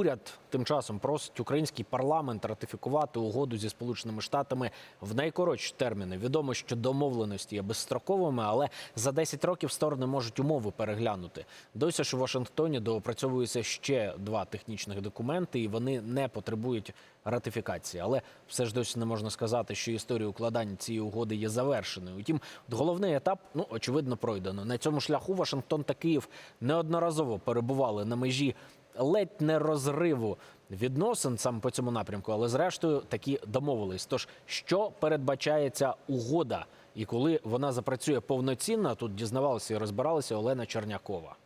Уряд тим часом просить український парламент ратифікувати угоду зі Сполученими Штатами в найкоротші терміни. Відомо, що домовленості є безстроковими, але за 10 років сторони можуть умови переглянути. Досі ж у Вашингтоні доопрацьовуються ще два технічних документи, і вони не потребують ратифікації. Але все ж досі не можна сказати, що історія укладання цієї угоди є завершеною. Утім, головний етап, ну очевидно, пройдено. На цьому шляху Вашингтон та Київ неодноразово перебували на межі ледь не розриву відносин саме по цьому напрямку, але зрештою такі домовились. Тож що передбачається угода, і коли вона запрацює повноцінно, тут дізнавалася і розбиралася Олена Чернякова.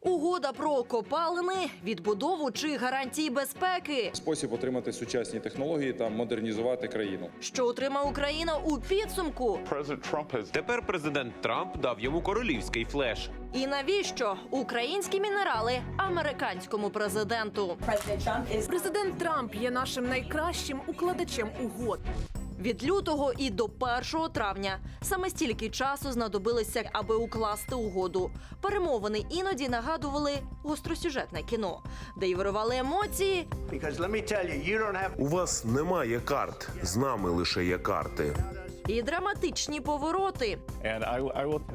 Угода про копалини, відбудову чи гарантії безпеки. спосіб отримати сучасні технології та модернізувати країну. Що отримає Україна у підсумку? Тепер президент Трамп дав йому королівський флеш. І навіщо українські мінерали американському президенту? Президент Трамп є нашим найкращим укладачем угод. Від лютого і до 1 травня саме стільки часу знадобилося, аби укласти угоду. Перемовини іноді нагадували гостросюжетне кіно, де й вирували емоції, you, you have У вас немає карт, з нами лише є карти. І драматичні повороти.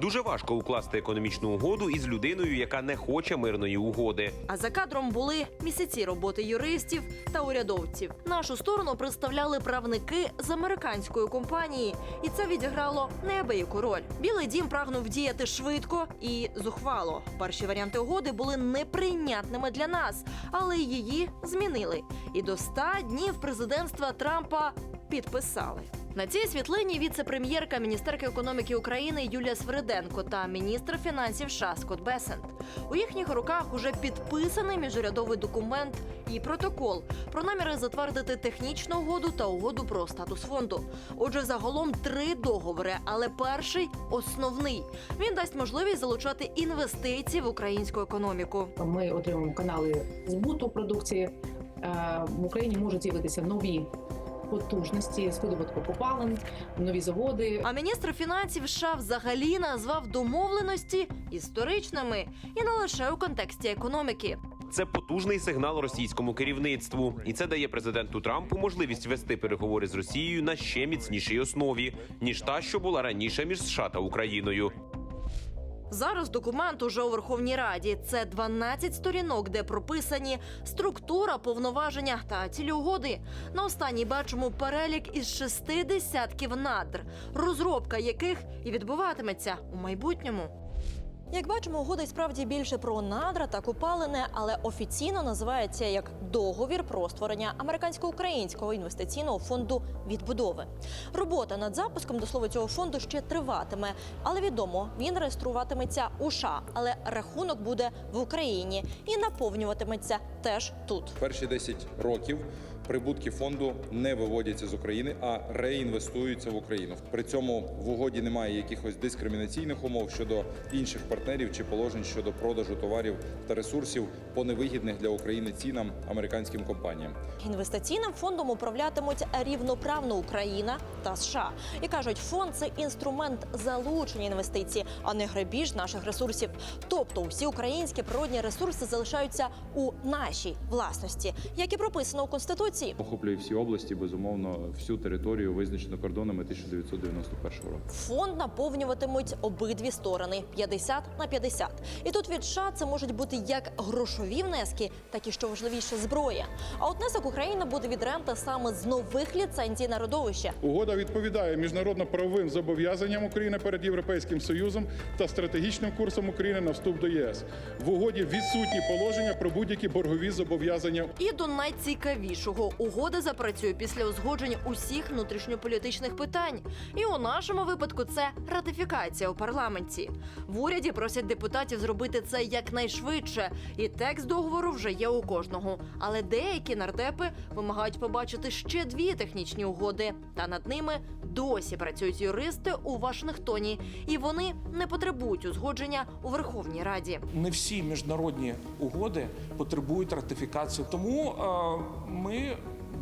Дуже важко укласти економічну угоду із людиною, яка не хоче мирної угоди. А за кадром були місяці роботи юристів та урядовців. Нашу сторону представляли правники з американської компанії, і це відіграло неабияку роль. Білий дім прагнув діяти швидко і зухвало. Перші варіанти угоди були неприйнятними для нас, але її змінили. І до 100 днів президентства Трампа підписали. На цій світлині віце-прем'єрка міністерки економіки України Юлія Свириденко та міністр фінансів США Скотт Бесент. У їхніх руках уже підписаний міжурядовий документ і протокол про наміри затвердити технічну угоду та угоду про статус фонду. Отже, загалом три договори, але перший основний. Він дасть можливість залучати інвестиції в українську економіку. Ми отримуємо канали збуту продукції. Е, В Україні можуть з'явитися нові потужності з видобутку копалин, нові заводи. А міністр фінансів США взагалі назвав домовленості історичними і не лише у контексті економіки. Це потужний сигнал російському керівництву, і це дає президенту Трампу можливість вести переговори з Росією на ще міцнішій основі, ніж та, що була раніше між США та Україною. Зараз документ уже у Верховній Раді. Це 12 сторінок, де прописані структура, повноваження та цілі угоди. На останній бачимо перелік із шести десятків надр, розробка яких і відбуватиметься у майбутньому. Як бачимо, угода й справді більше про надра та копалини, але офіційно називається як договір про створення американсько-українського інвестиційного фонду відбудови. Робота над запуском до слова цього фонду ще триватиме, але відомо він реєструватиметься у США, але рахунок буде в Україні і наповнюватиметься теж тут. Перші 10 років прибутки фонду не виводяться з України, а реінвестуються в Україну. При цьому в угоді немає якихось дискримінаційних умов щодо інших партнерів чи положень щодо продажу товарів та ресурсів по невигідних для України цінам американським компаніям. Інвестиційним фондом управлятимуть рівноправно Україна та США. І кажуть, фонд це інструмент залучення інвестицій, а не грабіж наших ресурсів. Тобто, усі українські природні ресурси залишаються у нашій власності, як і прописано у конституції. Охоплює всі області, безумовно, всю територію визначено кордонами 1991 року. Фонд наповнюватимуть обидві сторони 50 на 50. І тут від США це можуть бути як грошові внески, так і що важливіше зброя. А от внесок України буде від ренти саме з нових ліцензій на родовище. Угода відповідає міжнародно-правовим зобов'язанням України перед Європейським Союзом та стратегічним курсом України на вступ до ЄС. В угоді відсутні положення про будь-які боргові зобов'язання І до найцікавішого угода запрацює після узгоджень усіх внутрішньополітичних питань. І у нашому випадку це ратифікація у парламенті. В уряді просять депутатів зробити це якнайшвидше, і текст договору вже є у кожного. Але деякі нардепи вимагають побачити ще дві технічні угоди, та над ними досі працюють юристи у Вашингтоні, і вони не потребують узгодження у Верховній Раді. не всі міжнародні угоди потребують ратифікації. Тому е, ми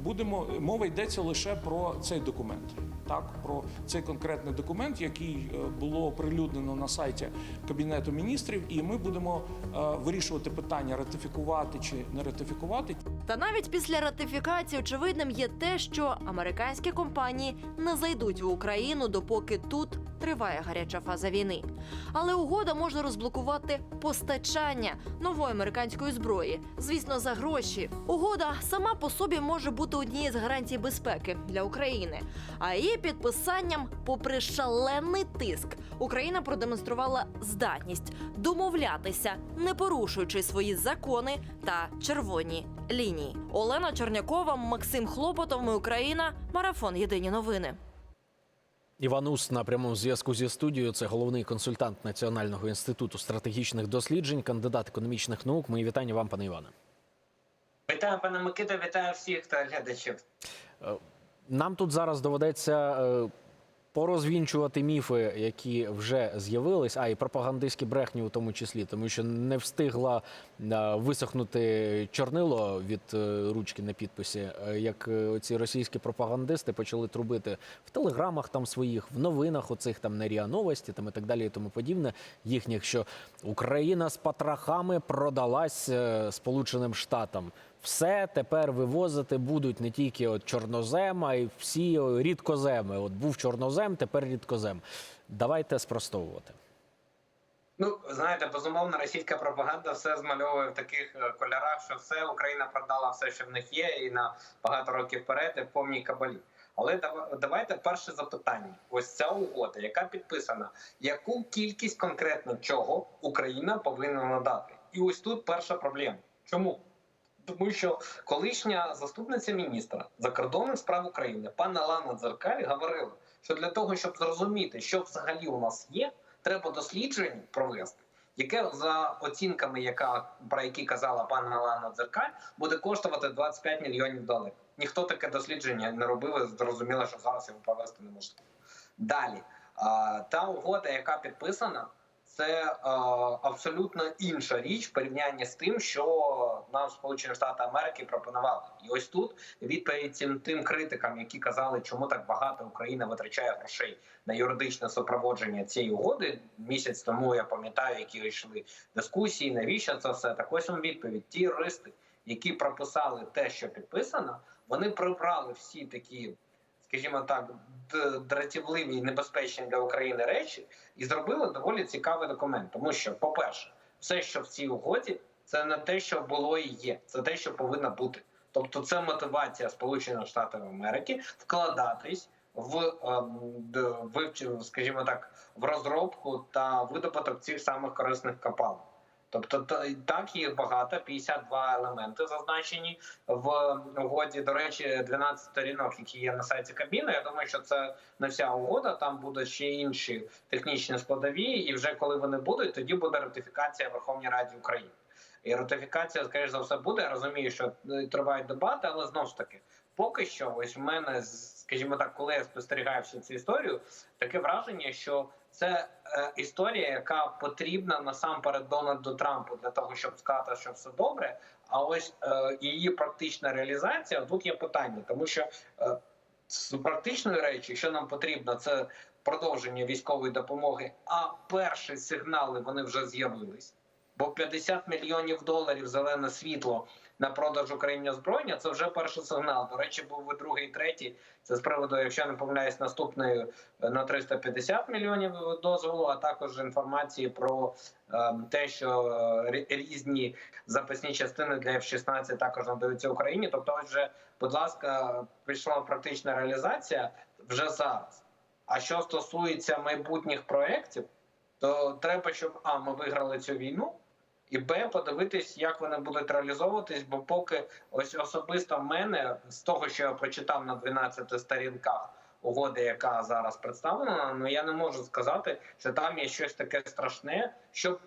будемо мова йдеться лише про цей документ. так про цей конкретний документ, який е, було оприлюднено на сайті Кабінету міністрів, і ми будемо е, вирішувати питання ратифікувати чи не ратифікувати. Та навіть після ратифікації очевидним є те, що американські компанії не зайдуть в Україну, допоки тут триває гаряча фаза війни. Але угода може розблокувати постачання нової американської зброї, звісно, за гроші. Угода сама по собі може бути однією з гарантій безпеки для України. А її підписанням, попри шалений тиск, Україна продемонструвала здатність домовлятися, не порушуючи свої закони та червоні лінії. Олена Чернякова, Максим Хлопотов. Ми Україна. Марафон. Єдині новини. Іван Ус на прямому зв'язку зі студією. Це головний консультант Національного інституту стратегічних досліджень, кандидат економічних наук. Мої вітання вам, пане Іване. Вітаю, пане Микита, вітаю всіх та глядачів. Нам тут зараз доведеться е, порозвінчувати міфи, які вже з'явились, а і пропагандистські брехні у тому числі, тому що не встигла е, висохнути чорнило від е, ручки на підписі, е, як ці російські пропагандисти почали трубити в телеграмах там своїх, в новинах, оцих там на РІА Новості, там і так далі, і тому подібне. Їхніх, що Україна з патрахами продалась Сполученим Штатам. Все тепер вивозити будуть не тільки от чорнозем, а й всі рідкоземи. От був чорнозем, тепер рідкозем. Давайте спростовувати. Ну, знаєте, безумовно, російська пропаганда все змальовує в таких е, кольорах, що все Україна продала все, що в них є, і на багато років вперед і в повній кабалі. Але дава- давайте перше запитання. Ось ця угода, яка підписана, яку кількість конкретно чого Україна повинна надати? І ось тут перша проблема. Чому? Тому що колишня заступниця міністра закордонних справ України пана Лана Дзеркаль говорила, що для того, щоб зрозуміти, що взагалі у нас є, треба дослідження провести, яке за оцінками, яка про які казала пана Лана Дзеркаль, буде коштувати 25 мільйонів доларів. Ніхто таке дослідження не робив, і зрозуміло, що зараз його провести неможливо. Далі та угода, яка підписана, це е, абсолютно інша річ в порівнянні з тим, що нам Сполучені Штати Америки пропонували. І ось тут відповідь цим тим критикам, які казали, чому так багато Україна витрачає грошей на юридичне супроводження цієї угоди. Місяць тому я пам'ятаю, які йшли дискусії, навіщо це все так. Ось вам відповідь. Ті юристи, які прописали те, що підписано, вони прибрали всі такі скажімо так, дратівливі і небезпечні для України речі, і зробили доволі цікавий документ. Тому що, по-перше, все, що в цій угоді, це не те, що було і є, це те, що повинно бути. Тобто, це мотивація Сполучених Штатів Америки вкладатись в ем, вивчив, скажімо так, в розробку та видобуток цих самих корисних копалин. Тобто та- так їх багато, 52 елементи зазначені в угоді. До речі, 12 сторінок, які є на сайті Кабміну. Я думаю, що це не вся угода. Там будуть ще інші технічні складові, і вже коли вони будуть, тоді буде ратифікація Верховній Раді України. І ратифікація, скоріш за все, буде. Я розумію, що е, тривають дебати, але знову ж таки, поки що, ось в мене, скажімо так, коли я спостерігаю всю цю історію, таке враження, що це е, історія, яка потрібна насамперед Дональду Трампу для того, щоб сказати, що все добре. А ось е, її практична реалізація тут є питання, тому що е, з практичної речі, що нам потрібно, це продовження військової допомоги. А перші сигнали вони вже з'явились. Бо 50 мільйонів доларів зелене світло на продаж Україні озброєння це вже перший сигнал. До речі, був і другий, і третій. Це з приводу, якщо не помиляюсь, наступної е, на 350 мільйонів дозволу, а також інформації про е, те, що е, різні запасні частини для F-16 також надаються Україні. Тобто, вже, будь ласка, пішла практична реалізація вже зараз. А що стосується майбутніх проєктів, то треба, щоб а ми виграли цю війну. І Б, подивитись, як вони будуть реалізовуватись, бо поки ось особисто в мене з того, що я прочитав на 12 сторінках угоди, яка зараз представлена, ну я не можу сказати, що там є щось таке страшне, що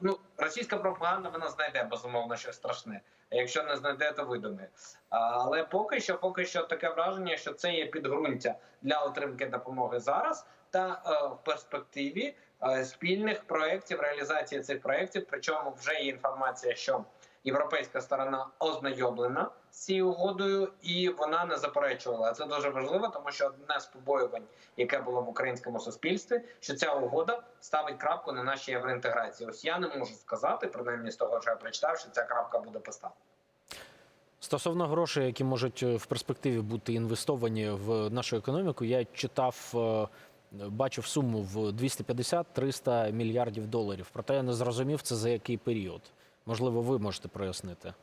ну російська пропаганда вона знайде безумовно щось страшне. А якщо не знайде, то видумає. Але поки що, поки що таке враження, що це є підґрунтя для отримки допомоги зараз та е, в перспективі спільних проєктів, реалізації цих проєктів. Причому вже є інформація, що європейська сторона ознайомлена з цією угодою, і вона не заперечувала. Це дуже важливо, тому що одне з побоювань, яке було в українському суспільстві, що ця угода ставить крапку на нашій євроінтеграції. Ось я не можу сказати, принаймні з того, що я прочитав, що ця крапка буде поставлена. Стосовно грошей, які можуть е, в перспективі бути інвестовані в нашу економіку, я читав, е, бачив суму в 250-300 мільярдів доларів. Проте я не зрозумів, це за який період. Можливо, ви можете прояснити.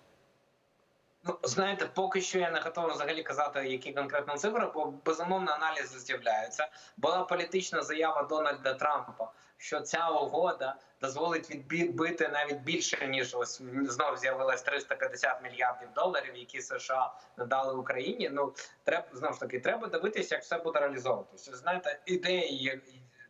Ну, знаєте, поки що я не готовий взагалі казати, які конкретно цифри, бо безумовно аналізи з'являються. Була політична заява Дональда Трампа, що ця угода дозволить відбити навіть більше ніж ось знов з'явилось 350 мільярдів доларів, які США надали Україні. Ну треба знов ж таки, треба дивитися, як все буде реалізовуватися. Знаєте, ідея,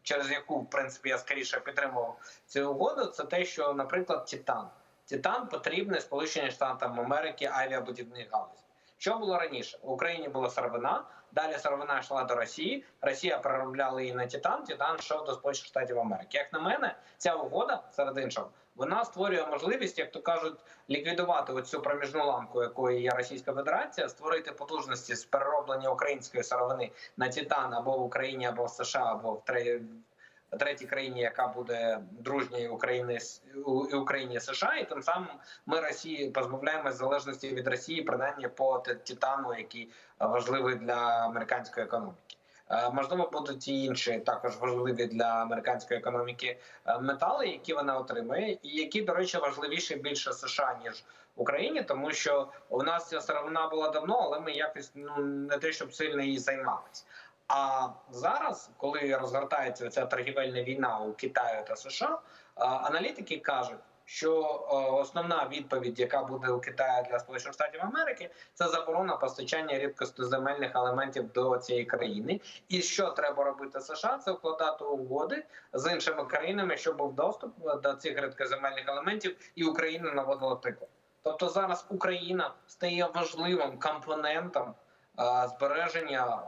через яку в принципі я скоріше підтримував цю угоду, це те, що, наприклад, Титан. Титан потрібний Сполученим Штатам Америки авіабудівних галузі. Що було раніше? В Україні була сировина, далі сировина йшла до Росії. Росія переробляла її на Титан, Титан йшов до Сполучених Штатів Америки. Як на мене, ця угода серед іншого, вона створює можливість, як то кажуть, ліквідувати оцю проміжну ламку, якою є Російська Федерація, створити потужності з перероблення української сировини на Титан або в Україні, або в США, або в третій країні, яка буде дружньою України Україні США, і тим самим ми Росії позбавляємось залежності від Росії, принаймні по титану, який важливий для американської економіки. Е, Можливо, будуть і інші також важливі для американської економіки е, метали, які вона отримує, і які, до речі, важливіші більше США ніж Україні, тому що у нас ця сировина була давно, але ми якось ну не те, щоб сильно її займалися. А зараз, коли розгортається ця торгівельна війна у Китаю та США, е, аналітики кажуть, що е, основна відповідь, яка буде у Китаю для Сполучених Штатів Америки, це заборона постачання рідкостоземельних елементів до цієї країни. І що треба робити США? Це укладати угоди з іншими країнами, щоб був доступ до цих рідкоземельних елементів, і Україна наводила приклад. Тобто зараз Україна стає важливим компонентом е, збереження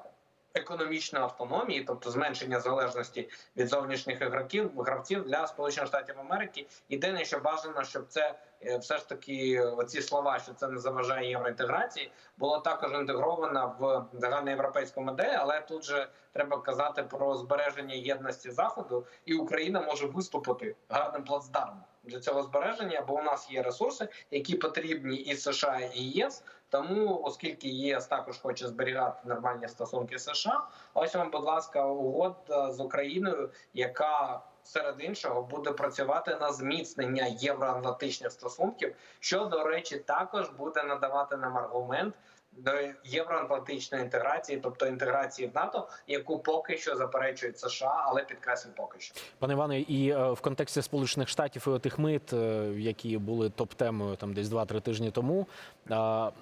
економічної автономії, тобто зменшення залежності від зовнішніх ігроків гравців для Сполучених Штатів Америки. Єдине, що бажано, щоб це все ж таки оці слова, що це не заважає євроінтеграції, було також інтегровано в загальноєвропейську модель. Але тут же треба казати про збереження єдності заходу, і Україна може виступити гарним плацдармом для цього збереження, бо у нас є ресурси, які потрібні і США і ЄС. Тому, оскільки ЄС також хоче зберігати нормальні стосунки США, ось вам, будь ласка, угода з Україною, яка серед іншого буде працювати на зміцнення євроатлантичних стосунків, що до речі, також буде надавати нам аргумент до євроатлантичної інтеграції, тобто інтеграції в НАТО, яку поки що заперечують США, але підкреслю поки що. Пане Іване, і е, в контексті Сполучених Штатів і отих мит, е, які були топ-темою там десь 2-3 тижні тому, е,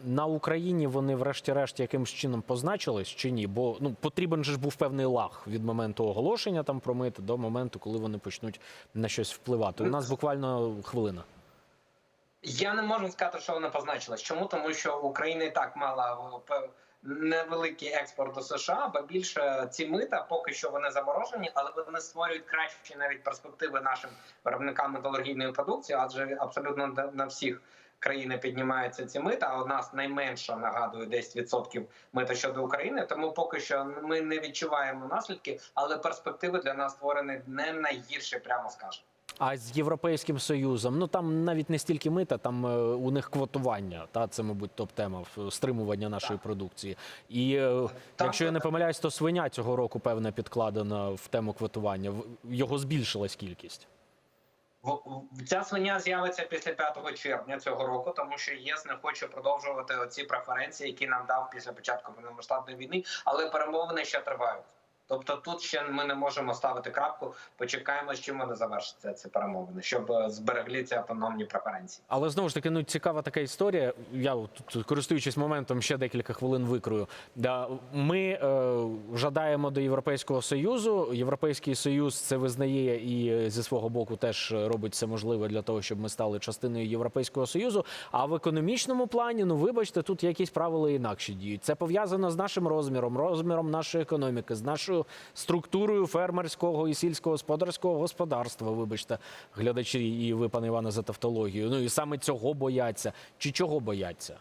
на Україні вони, врешті-решт, якимось чином позначились чи ні? Бо ну потрібен же ж був певний лаг від моменту оголошення там про мити до моменту, коли вони почнуть на щось впливати. У нас буквально хвилина. Я не можу сказати, що вона позначилась. Чому тому, що Україна і так мала пев- невеликий експорт до США, бо більше ці мита поки що вони заморожені, але вони створюють кращі навіть перспективи нашим виробникам металургійної продукції, адже абсолютно на- всіх країни піднімаються ці мита. А у нас найменша нагадую 10% мита щодо України. Тому поки що ми не відчуваємо наслідки, але перспективи для нас створені не найгірші, прямо скажемо. А з Європейським Союзом, ну там навіть не стільки мита, там е, у них квотування. Та це, мабуть, топ-тема в- стримування нашої продукції. І е, якщо я не помиляюсь, то свиня цього року певне підкладена в тему квотування. Його збільшилась кількість. Ця свиня з'явиться після 5 червня цього року, тому що ЄС не хоче продовжувати оці преференції, які нам дав після початку повномасштабної війни, але перемовини ще тривають. Тобто тут ще ми не можемо ставити крапку. Почекаємо, з чим вони завершаться ці перемовини, щоб зберегли ці автономні преференції. Але знову ж таки, ну цікава така історія. Я тут, користуючись моментом, ще декілька хвилин викрою. Да, ми е, жадаємо до Європейського союзу. Європейський союз це визнає і е, зі свого боку теж робить все можливе для того, щоб ми стали частиною Європейського союзу. А в економічному плані, ну вибачте, тут якісь правила інакші діють. Це пов'язано з нашим розміром, розміром нашої економіки, з нашою нашою структурою фермерського і сільськогосподарського господарства. Вибачте, глядачі і ви, пане Іване, за тавтологію. Ну і саме цього бояться. Чи чого бояться?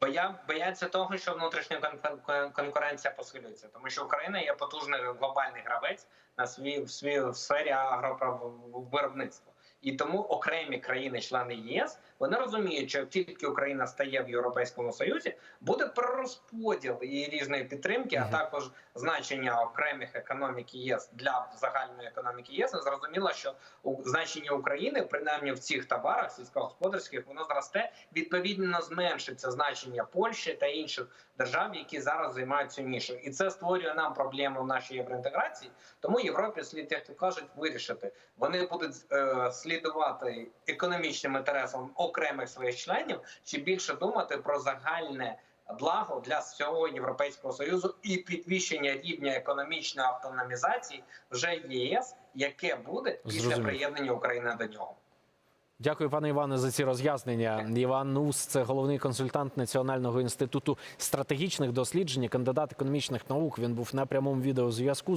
Боя бояться того, що внутрішня кон- кон- конкуренція посилюється, тому що Україна є потужний глобальний гравець на свій в свій в сфері агровиробництва. І тому окремі країни-члени ЄС вони розуміють, що як тільки Україна стає в Європейському Союзі, буде перерозподіл і різної підтримки, а також значення окремих економік ЄС для загальної економіки ЄС. Зрозуміло, що значення України, принаймні в цих товарах сільськогосподарських, воно зросте. Відповідно, зменшиться значення Польщі та інших держав, які зараз займають цю нішу, і це створює нам проблему в нашій євроінтеграції. Тому Європі слід, як то кажуть, вирішити. Вони будуть е, слідувати економічним інтересам окремих своїх членів, чи більше думати про загальне благо для всього європейського союзу і підвищення рівня економічної автономізації вже ЄС, яке буде після Зрозумів. приєднання України до нього. Дякую, пане Іване, за ці роз'яснення. Іван Нус, це головний консультант Національного інституту стратегічних досліджень, кандидат економічних наук. Він був на прямому відеозв'язку.